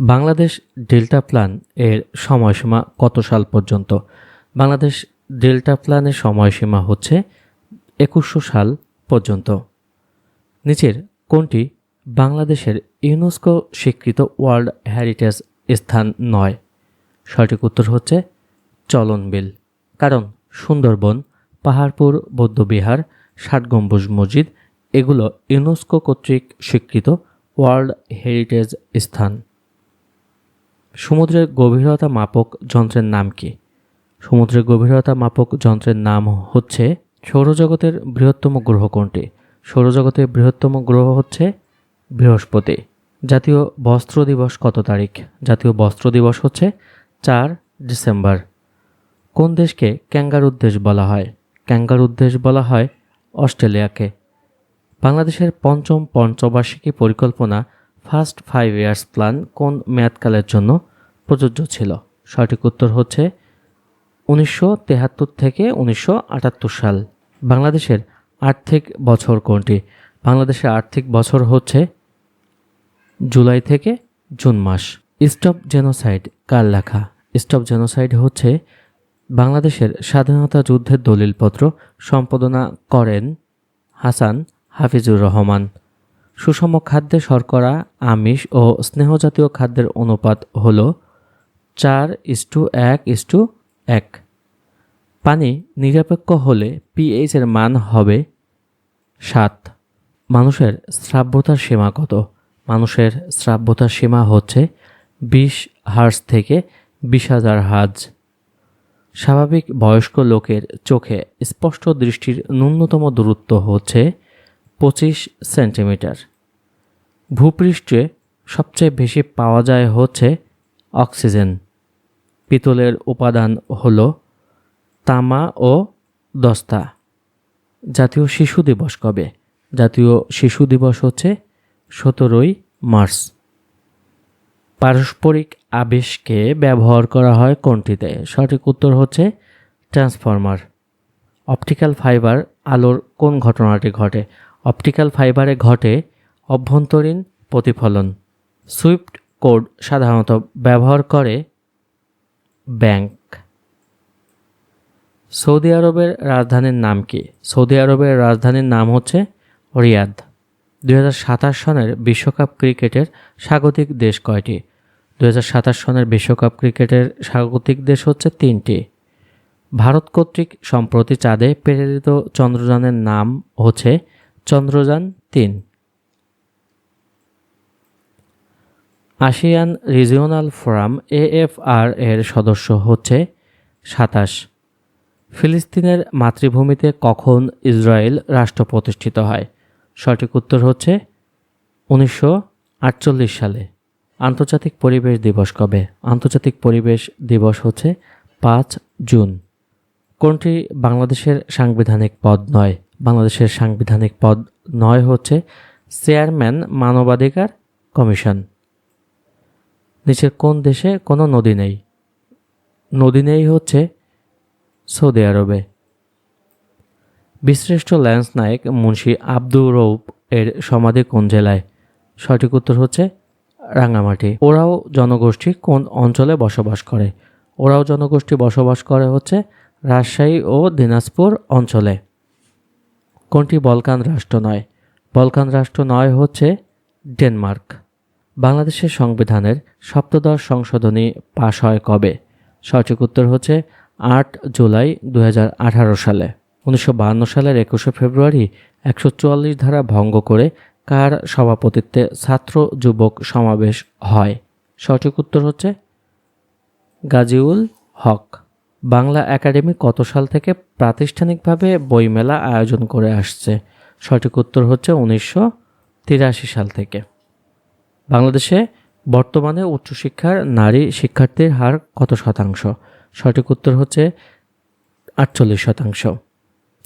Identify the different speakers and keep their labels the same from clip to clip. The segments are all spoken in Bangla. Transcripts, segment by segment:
Speaker 1: বাংলাদেশ ডেল্টা প্ল্যান এর সময়সীমা কত সাল পর্যন্ত? বাংলাদেশ ডেল্টা প্ল্যানের সময়সীমা হচ্ছে একুশশো সাল পর্যন্ত। নিচের কোনটি বাংলাদেশের ইউনেস্কো স্বীকৃত ওয়ার্ল্ড হেরিটেজ স্থান নয়। সঠিক উত্তর হচ্ছে চলনবিল, কারণ সুন্দরবন, পাহাড়পুর, বৌদ্ধবিহার ষাট গম্বুজ মসজিদ, এগুলো ইউনেস্কো কর্তৃক স্বীকৃত ওয়ার্ল্ড হেরিটেজ স্থান। সমুদ্রের গভীরতা মাপক যন্ত্রের নাম কি? সমুদ্রের গভীরতা মাপক যন্ত্রের নাম হচ্ছে সৌরজগতের বৃহত্তম গ্রহ কোনটি? সৌরজগতের বৃহত্তম গ্রহ হচ্ছে বৃহস্পতি। জাতীয় বস্ত্র দিবস কত তারিখ? জাতীয় বস্ত্র দিবস হচ্ছে চার ডিসেম্বর। কোন দেশকে ক্যাঙ্গারুর দেশ বলা হয়? ক্যাঙ্গারুর দেশ বলা হয় অস্ট্রেলিয়াকে। বাংলাদেশের পঞ্চম পঞ্চবার্ষিকী পরিকল্পনা ফার্স্ট ফাইভ ইয়ার্স প্ল্যান কোন মেয়াদকালের জন্য প্রযোজ্য ছিল? সঠিক উত্তর হচ্ছে উনিশশো থেকে উনিশশো আটাত্তর সাল। বাংলাদেশের আর্থিক বছর কোনটি? বাংলাদেশের আর্থিক বছর হচ্ছে জুলাই থেকে জুন মাস। স্টপ জেনোসাইড কার লেখা? স্টপ জেনোসাইড হচ্ছে বাংলাদেশের স্বাধীনতা যুদ্ধের দলিলপত্র সম্পাদনা করেন হাসান হাফিজুর রহমান। সুষম খাদ্যে শর্করা, আমিষ ও স্নেহজাতীয় খাদ্যের অনুপাত হল চার ইস্টু এক ইস্টু এক। পানি নিরপেক্ষ হলে পিএইচ এর মান হবে সাত। মানুষের শ্রাব্যতার সীমা কত? মানুষের শ্রাব্যতার সীমা হচ্ছে বিশ হার্স থেকে বিশ হাজার হাজ স্বাভাবিক বয়স্ক লোকের চোখে স্পষ্ট দৃষ্টির ন্যূনতম দূরত্ব হচ্ছে পঁচিশ সেন্টিমিটার। ভূপৃষ্ঠে সবচেয়ে বেশি পাওয়া যায় হচ্ছে অক্সিজেন। পিতলের উপাদান হল তামা ও দস্তা। জাতীয় শিশু দিবস কবে? জাতীয় শিশু দিবস হচ্ছে সতেরোই মার্চ। পারস্পরিক আবেশকে ব্যবহার করা হয় কোনটিতে? সঠিক উত্তর হচ্ছে ট্রান্সফরমার। অপটিক্যাল ফাইবার আলোর কোন ঘটনাটি ঘটে? অপটিক্যাল ফাইবারে ঘটে অভ্যন্তরীণ প্রতিফলন। সুইফট কোড সাধারণত ব্যবহার করে ব্যাংক। সৌদি আরবের রাজধানীর নাম কি? সৌদি আরবের রাজধানীর নাম হচ্ছে রিয়াদ। দুই হাজার সাতাশ সনের বিশ্বকাপ ক্রিকেটের স্বাগতিক দেশ কয়টি? দু হাজার সাতাশ সনের বিশ্বকাপ ক্রিকেটের স্বাগতিক দেশ হচ্ছে তিনটি। ভারত কর্তৃক সম্প্রতি চাঁদে প্রেরিত চন্দ্রযানের নাম হচ্ছে চন্দ্রযান তিন। আসিয়ান রিজিওনাল ফোরাম এএফআর এর সদস্য হচ্ছে সাতাশ। ফিলিস্তিনের মাতৃভূমিতে কখন ইসরায়েল রাষ্ট্র প্রতিষ্ঠিত হয়? সঠিক উত্তর হচ্ছে উনিশশো আটচল্লিশ সালে। আন্তর্জাতিক পরিবেশ দিবস কবে? আন্তর্জাতিক পরিবেশ দিবস হচ্ছে পাঁচ জুন। কোনটি বাংলাদেশের সাংবিধানিক পদ নয়? বাংলাদেশের সাংবিধানিক পদ নয় হচ্ছে চেয়ারম্যান মানবাধিকার কমিশন। নিচের কোন দেশে কোনো নদী নেই। নদী নেই হচ্ছে সৌদি আরবে। বিশ্রেষ্ঠ ল্যান্স নায়ক মুন্সি আব্দুর রৌপ এর সমাধি কোন জেলায়? সঠিক উত্তর হচ্ছে রাঙামাটি ওরাও জনগোষ্ঠী কোন অঞ্চলে বসবাস করে? ওরাও জনগোষ্ঠী বসবাস করে হচ্ছে রাজশাহী ও দিনাজপুর অঞ্চলে। কোনটি বলকান রাষ্ট্র নয়? বলকান রাষ্ট্র নয় হচ্ছে ডেনমার্ক। বাংলাদেশের সংবিধানের সপ্তদশ সংশোধনী পাশ হয় কবে? সঠিক উত্তর হচ্ছে আট জুলাই দু হাজার আঠারো সালে। উনিশশো সালের একুশে ফেব্রুয়ারি একশো চুয়াল্লিশ ধারা ভঙ্গ করে কার সভাপতিত্বে ছাত্র যুবক সমাবেশ হয়? সঠিক উত্তর হচ্ছে গাজিউল হক। বাংলা একাডেমি কত সাল থেকে প্রাতিষ্ঠানিকভাবে বইমেলা আয়োজন করে আসছে? সঠিক উত্তর হচ্ছে উনিশশো তিরাশি সাল থেকে। বাংলাদেশে বর্তমানে উচ্চশিক্ষার নারী শিক্ষার্থীর হার কত শতাংশ? সঠিক উত্তর হচ্ছে আটচল্লিশ শতাংশ।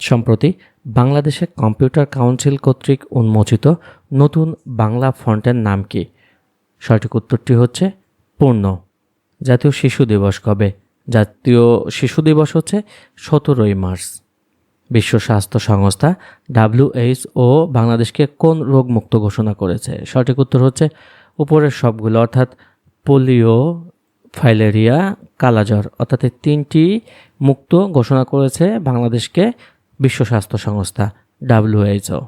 Speaker 1: সম্প্রতি বাংলাদেশে কম্পিউটার কাউন্সিল কর্তৃক উন্মোচিত নতুন বাংলা ফন্টের নাম কি? সঠিক উত্তরটি হচ্ছে পূর্ণ। জাতীয় শিশু দিবস কবে? জাতীয় শিশু দিবস হচ্ছে সতেরোই মার্চ। বিশ্ব স্বাস্থ্য সংস্থা ডাব্লিউএইচও বাংলাদেশকে কোন রোগমুক্ত ঘোষণা করেছে? সঠিক উত্তর হচ্ছে উপরের সবগুলো, অর্থাৎ পোলিও, ফাইলেরিয়া, কালাজ্বর। অর্থাৎ এই তিনটি মুক্ত ঘোষণা করেছে বাংলাদেশকে বিশ্ব স্বাস্থ্য সংস্থা ডাব্লিউএইচও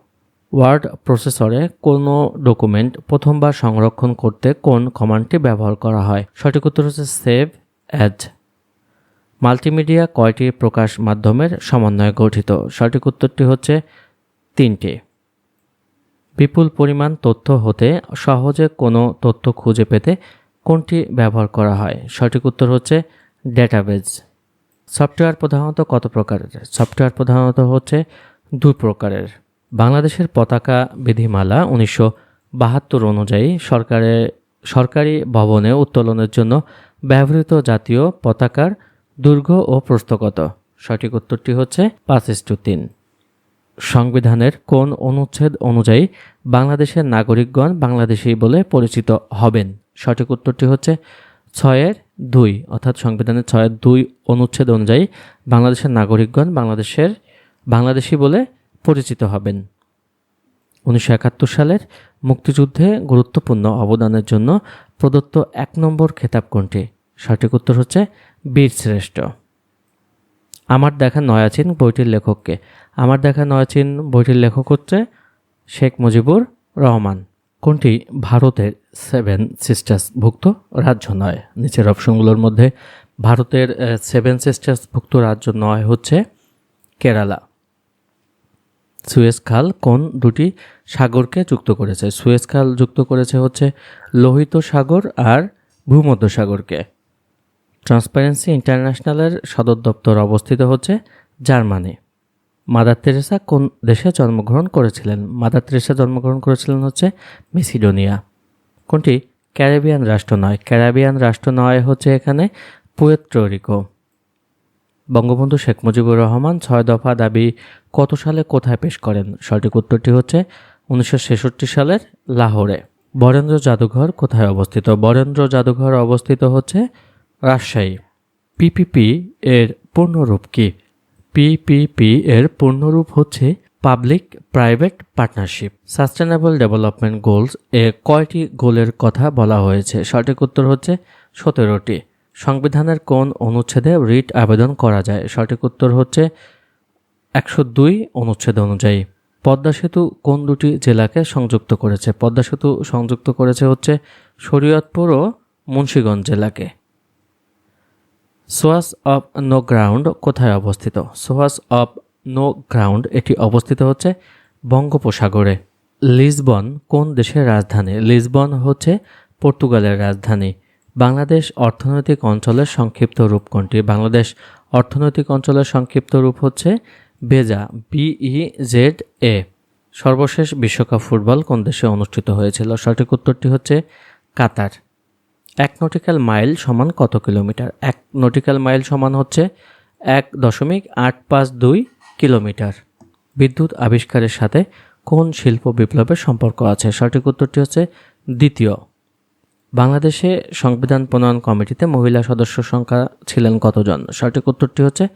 Speaker 1: ওয়ার্ড প্রসেসরে কোনো ডকুমেন্ট প্রথমবার সংরক্ষণ করতে কোন কমান্ডটি ব্যবহার করা হয়? সঠিক উত্তর হচ্ছে সেভ অ্যাজ মাল্টিমিডিয়া কয়টি প্রকাশ মাধ্যমের সমন্বয়ে গঠিত? সঠিক উত্তরটি হচ্ছে তিনটি। বিপুল পরিমাণ তথ্য হতে সহজে কোনো তথ্য খুঁজে পেতে কোনটি ব্যবহার করা হয়? সঠিক উত্তর হচ্ছে ডেটাবেজ। সফটওয়্যার প্রধানত কত প্রকারের? সফটওয়্যার প্রধানত হচ্ছে দু প্রকারের। বাংলাদেশের পতাকা বিধিমালা উনিশশো বাহাত্তর অনুযায়ী সরকারের সরকারি ভবনে উত্তোলনের জন্য ব্যবহৃত জাতীয় পতাকার দৈর্ঘ্য ও প্রস্থকত সঠিক উত্তরটি হচ্ছে পাঁচ ইস্টু তিন। সংবিধানের কোন অনুচ্ছেদ অনুযায়ী বাংলাদেশের নাগরিকগণ বাংলাদেশী বলে পরিচিত হবেন? সঠিক উত্তরটি হচ্ছে ছয়ের দুই, অর্থাৎ সংবিধানের ছয়ের দুই অনুচ্ছেদ অনুযায়ী বাংলাদেশের নাগরিকগণ বাংলাদেশের বাংলাদেশী বলে পরিচিত হবেন। উনিশশো একাত্তর সালের মুক্তিযুদ্ধে গুরুত্বপূর্ণ অবদানের জন্য প্রদত্ত এক নম্বর খেতাব কোনটি? সঠিক উত্তর হচ্ছে বীর শ্রেষ্ঠ। আমার দেখা নয়াচিন বইটির লেখককে। আমার দেখা নয়াচিন বইটির লেখক হচ্ছে শেখ মুজিবুর রহমান। কোনটি? ভারতের সেভেন সিস্টার্স ভুক্ত রাজ্য নয়। নিচের অপশনগুলোর মধ্যে ভারতের সেভেন সিস্টার্স ভুক্ত রাজ্য নয় হচ্ছে কেরালা। সুয়েজ খাল কোন দুটি সাগরকে যুক্ত করেছে? সুয়েজ খাল যুক্ত করেছে হচ্ছে লোহিত সাগর আর ভূমধ্য সাগরকে ট্রান্সপারেন্সি ইন্টারন্যাশনালের সদর দপ্তর অবস্থিত হচ্ছে জার্মানি। মাদার তেরেসা কোন দেশে জন্মগ্রহণ করেছিলেন? মাদার তেরেসা জন্মগ্রহণ করেছিলেন হচ্ছে মেসিডোনিয়া। কোনটি? ক্যারিবিয়ান রাষ্ট্র নয় ক্যারিবিয়ান রাষ্ট্র নয় হচ্ছে এখানে পুয়েত্রোরিকো বঙ্গবন্ধু শেখ মুজিবুর রহমান ছয় দফা দাবি কত সালে কোথায় পেশ করেন? সঠিক উত্তরটি হচ্ছে উনিশশো ছেষট্টি সালের লাহোরে। বরেন্দ্র জাদুঘর কোথায় অবস্থিত? বরেন্দ্র জাদুঘর অবস্থিত হচ্ছে রাজশাহী। পিপিপি এর পূর্ণরূপ কি? পিপিপি এর পূর্ণরূপ হচ্ছে public private partnership sustainable development goals এ কয়টি গোলের কথা বলা হয়েছে? সঠিক উত্তর হচ্ছে সতেরোটি। সংবিধানের কোন অনুচ্ছেদে রিট আবেদন করা যায়? সঠিক উত্তর হচ্ছে একশো দুই অনুচ্ছেদ অনুযায়ী। পদ্মা সেতু কোন দুটি জেলাকে সংযুক্ত করেছে? পদ্মা সেতু সংযুক্ত করেছে হচ্ছে শরীয়তপুর ও মুন্সীগঞ্জ জেলাকে। সোয়াস অফ নো গ্রাউন্ড কোথায় অবস্থিত? সোয়াস অফ নো গ্রাউন্ড এটি অবস্থিত হচ্ছে বঙ্গোপসাগরে। লিসবন কোন দেশের রাজধানী? লিসবন হচ্ছে পর্তুগালের রাজধানী। বাংলাদেশ অর্থনৈতিক অঞ্চলের সংক্ষিপ্ত রূপ কোনটি? বাংলাদেশ অর্থনৈতিক অঞ্চলের সংক্ষিপ্ত রূপ হচ্ছে বেজা বিই জেড এ সর্বশেষ বিশ্বকাপ ফুটবল কোন দেশে অনুষ্ঠিত হয়েছিল? সঠিক উত্তরটি হচ্ছে কাতার। এক নটিক্যাল মাইল সমান কত কিলোমিটার? এক নটিক্যাল মাইল সমান হচ্ছে এক দশমিক আট পাঁচ দুই কিলোমিটার। বিদ্যুৎ আবিষ্কারের সাথে কোন শিল্প বিপ্লবের সম্পর্ক আছে? সঠিক উত্তরটি হচ্ছে দ্বিতীয়। বাংলাদেশে সংবিধান প্রণয়ন কমিটিতে মহিলা সদস্য সংখ্যা ছিলেন কতজন? সঠিক উত্তরটি হচ্ছে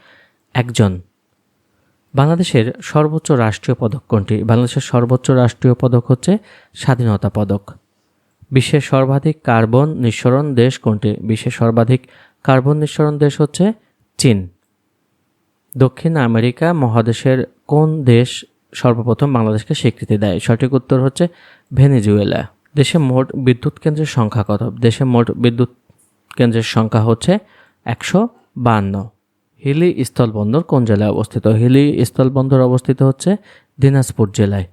Speaker 1: একজন। বাংলাদেশের সর্বোচ্চ রাষ্ট্রীয় পদক কোনটি? বাংলাদেশের সর্বোচ্চ রাষ্ট্রীয় পদক হচ্ছে স্বাধীনতা পদক। বিশ্বের সর্বাধিক কার্বন নিঃসরণ দেশ কোনটি? বিশ্বের সর্বাধিক কার্বন নিঃসরণ দেশ হচ্ছে চীন। দক্ষিণ আমেরিকা মহাদেশের কোন দেশ সর্বপ্রথম বাংলাদেশকে স্বীকৃতি দেয়? সঠিক উত্তর হচ্ছে ভেনেজুয়েলা। দেশে মোট বিদ্যুৎ কেন্দ্রের সংখ্যা কত? দেশে মোট বিদ্যুৎ কেন্দ্রের সংখ্যা হচ্ছে একশো বান্ন হিলি স্থলবন্দর কোন জেলায় অবস্থিত? হিলি স্থলবন্দর অবস্থিত হচ্ছে দিনাজপুর জেলায়।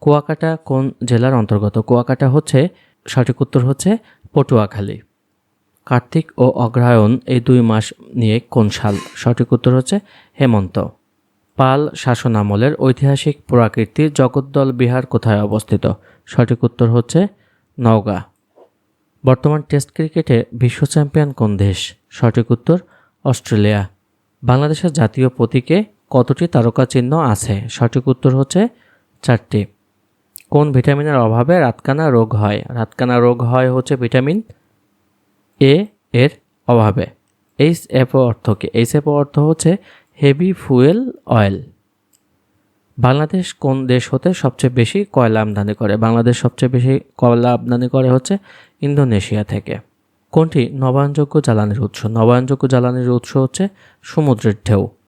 Speaker 1: কুয়াকাটা কোন জেলার অন্তর্গত? কুয়াকাটা হচ্ছে সঠিক উত্তর হচ্ছে পটুয়াখালী। কার্তিক ও অগ্রহায়ণ এই দুই মাস নিয়ে কোন সাল? সঠিক উত্তর হচ্ছে হেমন্ত। পাল শাসন আমলের ঐতিহাসিক প্রাকৃতিক জগদ্দল বিহার কোথায় অবস্থিত? সঠিক উত্তর হচ্ছে নওগাঁ। বর্তমান টেস্ট ক্রিকেটে বিশ্ব চ্যাম্পিয়ন কোন দেশ? সঠিক উত্তর অস্ট্রেলিয়া। বাংলাদেশের জাতীয় প্রতীকে কতটি তারকা চিহ্ন আছে? সঠিক উত্তর হচ্ছে চারটি। কোন ভিটামিনের অভাবে রাতকানা রোগ হয়? রাতকানা রোগ হয় হচ্ছে ভিটামিন এ এর অভাবে। এইচ এফ অর্থ কি? এইচ এফ অর্থ হচ্ছে হেভি ফুয়েল অয়েল বাংলাদেশ কোন দেশ হতে সবচেয়ে বেশি কয়লা আমদানি করে? বাংলাদেশ সবচেয়ে বেশি কয়লা আমদানি করে হচ্ছে ইন্দোনেশিয়া থেকে। কোনটি? নবায়নযোগ্য জ্বালানির উৎস। নবায়নযোগ্য জ্বালানির উৎস হচ্ছে সমুদ্রের ঢেউ।